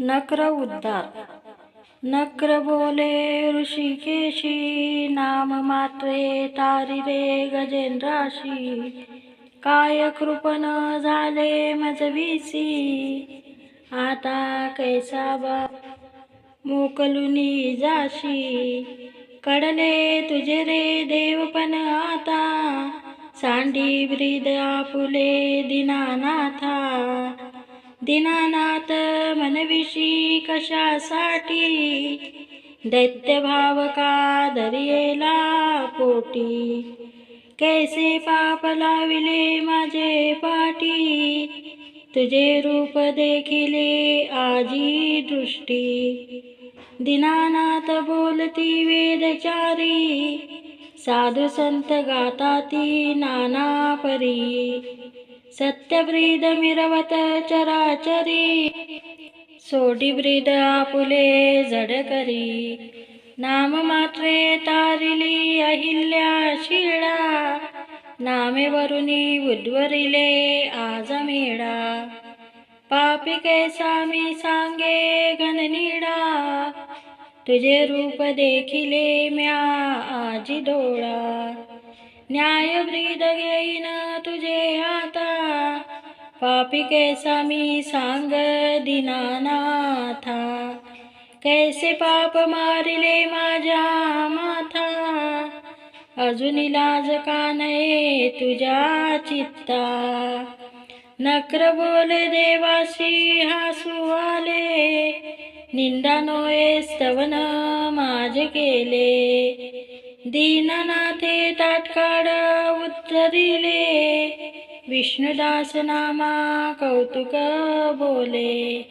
नक्र उद्धार. नक्र बोले ऋषिकेशी नाम मात्रे तारिरे गजेंद्राशी. काय कृपण झाले मजवीसी आता कैसा बा मोकलुनी जाशी कडले तुझे रे देवपण आता सांडी ब्रिद आपुले दिनानाथा. दिनानाथ मनविशी कशासाठी? दैत्यभावका का धरियेला पोटी. कैसे पाप लाविले माझे पाटी? तुझे रूप देखिले आजी दृष्टी. दिनानाथ बोलती वेदचारी. साधू संत गाताती नाना परी. सत्यब्रीद मिरवत चराचरी सोडी ब्रीद आपुले जडकरी नाम मात्रे तारिली अहिल्या शिळा नामे वरुणी उद्वरिले आज मेळा पापी कैसा मी सांगे घननिडा तुझे रूप देखिले म्या आजी डोळा न्याय ब्रीद घेईन पापी कैसा मी सांग दिनानाथा कैसे पाप मारिले माझ्या माथा? अजून लाज का नये तुझ्या चित्ता? नक्र बोल देवाशी हासू आले निंदा नोये स्तवन माझे केले. दीननाथे ताटकाळ उत्तरिले विष्णुदास नामा कौतुक बोले.